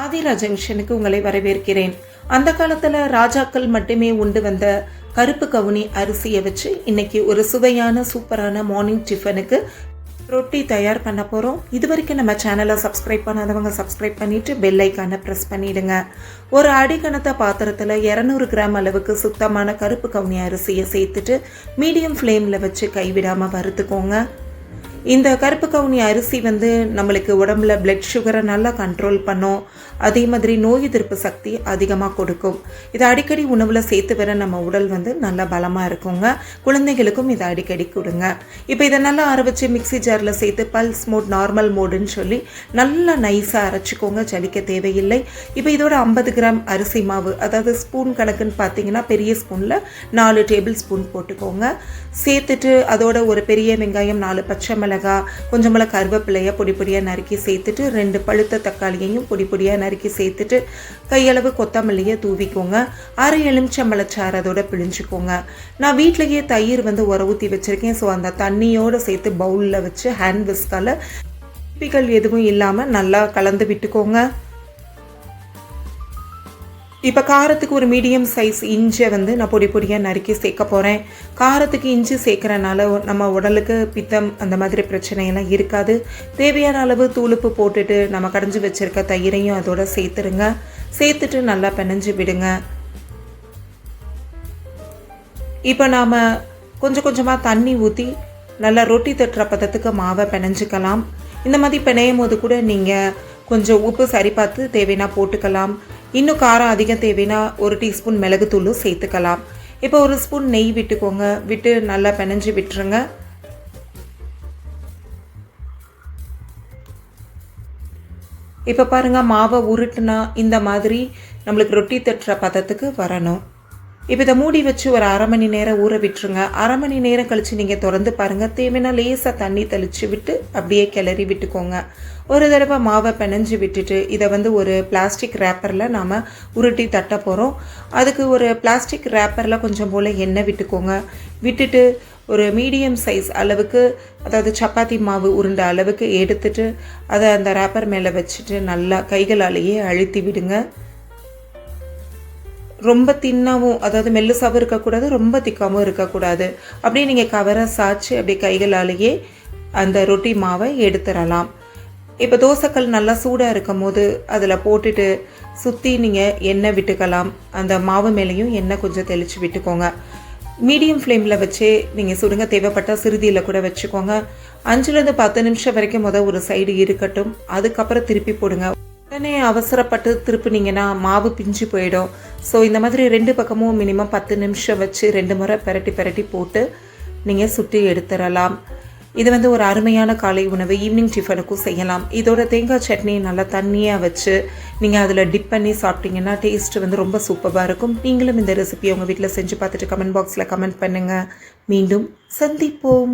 ஆதிரா ஜங்ஷனுக்கு உங்களை வரவேற்கிறேன். அந்த காலத்தில் ராஜாக்கள் மட்டுமே உண்டு வந்த கருப்பு கவுனி அரிசியை வச்சு இன்னைக்கு ஒரு சுவையான சூப்பரான மார்னிங் டிஃபனுக்கு ரொட்டி தயார் பண்ண போகிறோம் இது வரைக்கும் நம்ம சேனலை சப்ஸ்கிரைப் பண்ணாதவங்க சப்ஸ்கிரைப் பண்ணிவிட்டு பெல் ஐக்கானை ப்ரெஸ் பண்ணிவிடுங்க ஒரு அடிக்கணத்த பாத்திரத்தில் இரநூறு கிராம் அளவுக்கு சுத்தமான கருப்பு கவுனி அரிசியை சேர்த்துட்டு மீடியம் ஃப்ளேமில் வச்சு கைவிடாமல் வறுத்துக்கோங்க. இந்த கருப்பு கவுனி அரிசி வந்து நம்மளுக்கு உடம்புல பிளட் சுகரை நல்லா கண்ட்ரோல் பண்ணும். அதே மாதிரி நோய் எதிர்ப்பு சக்தி அதிகமாக கொடுக்கும். இதை அடிக்கடி உணவில் சேர்த்து வர நம்ம உடல் வந்து நல்லா பலமாக இருக்குங்க. குழந்தைகளுக்கும் இதை அடிக்கடி கொடுங்க. இப்போ இதை நல்லா அரை மிக்சி மிக்ஸி ஜாரில் சேர்த்து பல்ஸ் மோட் நார்மல் மோடுன்னு சொல்லி நல்லா நைஸாக அரைச்சிக்கோங்க. ஜலிக்க தேவையில்லை. இப்போ இதோட ஐம்பது கிராம் அரிசி மாவு அதாவது ஸ்பூன் கணக்குன்னு பார்த்தீங்கன்னா பெரிய ஸ்பூனில் நாலு டேபிள் ஸ்பூன் போட்டுக்கோங்க. சேர்த்துட்டு அதோட ஒரு பெரிய வெங்காயம் நாலு பச்சை மிளகாய் கொஞ்சம் மிளகா கருவேப்பிலையை பொடி பொடியாக நறுக்கி சேர்த்துட்டு ரெண்டு பழுத்த தக்காளியையும் பொடி பொடியாக நறுக்கி சேர்த்துட்டு கையளவு கொத்தமல்லியை தூவிக்கோங்க. அரை எலுமிச்சம்பழச்சாறு அதோட பிழிஞ்சுக்கோங்க. நான் வீட்டிலேயே தயிர் வந்து உர ஊற்றி வச்சுருக்கேன். ஸோ அந்த தண்ணியோடு சேர்த்து பவுலில் வச்சு ஹேண்ட் விஸ்கால் குப்பிகள் எதுவும் இல்லாமல் நல்லா கலந்து விட்டுக்கோங்க. இப்போ காரத்துக்கு ஒரு மீடியம் சைஸ் இஞ்சியை வந்து நான் பொடி பொடியாக நறுக்கி சேர்க்க போகிறேன் காரத்துக்கு இஞ்சி சேர்க்குறனால நம்ம உடலுக்கு பித்தம் அந்த மாதிரி பிரச்சனையெல்லாம் இருக்காது. தேவையான அளவு தூளுப்பு போட்டுட்டு நம்ம கடைஞ்சி வச்சுருக்க தயிரையும் அதோட சேர்த்துருங்க. சேர்த்துட்டு நல்லா பிணைஞ்சு விடுங்க. இப்போ நாம் கொஞ்சம் கொஞ்சமாக தண்ணி ஊற்றி நல்லா ரொட்டி தட்டுற பதத்துக்கு மாவை பிணைஞ்சிக்கலாம். இந்த மாதிரி பிணையும் போது கூட நீங்கள் கொஞ்சம் உப்பு சரி பார்த்து தேவைன்னா போட்டுக்கலாம். இன்னும் காரம் அதிகம் தேவைன்னா ஒரு டீஸ்பூன் மிளகுத்தூளும் சேர்த்துக்கலாம். இப்போ ஒரு ஸ்பூன் நெய் விட்டுக்கோங்க. விட்டு நல்லா பிணைஞ்சு விட்டுருங்க. இப்போ பாருங்கள் மாவை உருட்டுனா இந்த மாதிரி நம்மளுக்கு ரொட்டி தட்டுற பதத்துக்கு வரணும். இப்போ இதை மூடி வச்சு ஒரு அரை மணி நேரம் ஊற விட்டுருங்க. அரை மணி நேரம் கழித்து நீங்கள் திறந்து பாருங்கள் தேவைன்னா லேசாக தண்ணி தெளித்து விட்டு அப்படியே கிளறி விட்டுக்கோங்க. ஒரு தடவை மாவை பிணைஞ்சு விட்டுட்டு இதை வந்து ஒரு பிளாஸ்டிக் ரேப்பரில் நாம் உருட்டி தட்ட போகிறோம் அதுக்கு ஒரு பிளாஸ்டிக் ரேப்பரில் கொஞ்சம் போல் எண்ணெய் விட்டுக்கோங்க. விட்டுட்டு ஒரு மீடியம் சைஸ் அளவுக்கு அதாவது சப்பாத்தி மாவு உருண்ட அளவுக்கு எடுத்துட்டு அதை அந்த ரேப்பர் மேலே வச்சுட்டு நல்லா கைகளாலேயே அழுத்தி விடுங்க. ரொம்ப தின்னாவும் அதாவது மெல்லுசாவும் இருக்கக்கூடாது ரொம்ப திக்காகவும் இருக்கக்கூடாது. அப்படியே நீங்கள் கவரை சாய்ச்சி அப்படியே கைகளாலேயே அந்த ரொட்டி மாவை எடுத்துடலாம் இப்போ தோசைக்கல் நல்லா சூடாக இருக்கும் போது அதில் போட்டுட்டு சுற்றி நீங்கள் எண்ணெய் விட்டுக்கலாம். அந்த மாவு மேலேயும் எண்ணெய் கொஞ்சம் தெளித்து விட்டுக்கோங்க. மீடியம் ஃப்ளேமில் வச்சே நீங்கள் சுடுங்க. தேவைப்பட்டால் சிறுதியில் கூட வச்சுக்கோங்க. அஞ்சுலேருந்து பத்து நிமிஷம் வரைக்கும் மொதல் ஒரு சைடு இருக்கட்டும். அதுக்கப்புறம் திருப்பி போடுங்க. உடனே அவசரப்பட்டு திருப்பினீங்கன்னா மாவு பிஞ்சு போயிடும். ஸோ இந்த மாதிரி ரெண்டு பக்கமும் மினிமம் பத்து நிமிஷம் வச்சு ரெண்டு முறை பெரட்டி பெரட்டி போட்டு நீங்கள் சுட்டி எடுத்துடலாம். இது வந்து ஒரு அருமையான காலை உணவு. ஈவினிங் டிஃபனுக்கும் செய்யலாம். இதோட தேங்காய் சட்னி நல்லா தண்ணியாக வச்சு நீங்கள் அதில் டிப் பண்ணி சாப்பிட்டீங்கன்னா டேஸ்ட் வந்து ரொம்ப சூப்பராக இருக்கும். நீங்களும் இந்த ரெசிபியை உங்கள் வீட்டில் செஞ்சு பார்த்துட்டு கமெண்ட் பாக்ஸில் கமெண்ட் பண்ணுங்கள் மீண்டும் சந்திப்போம்.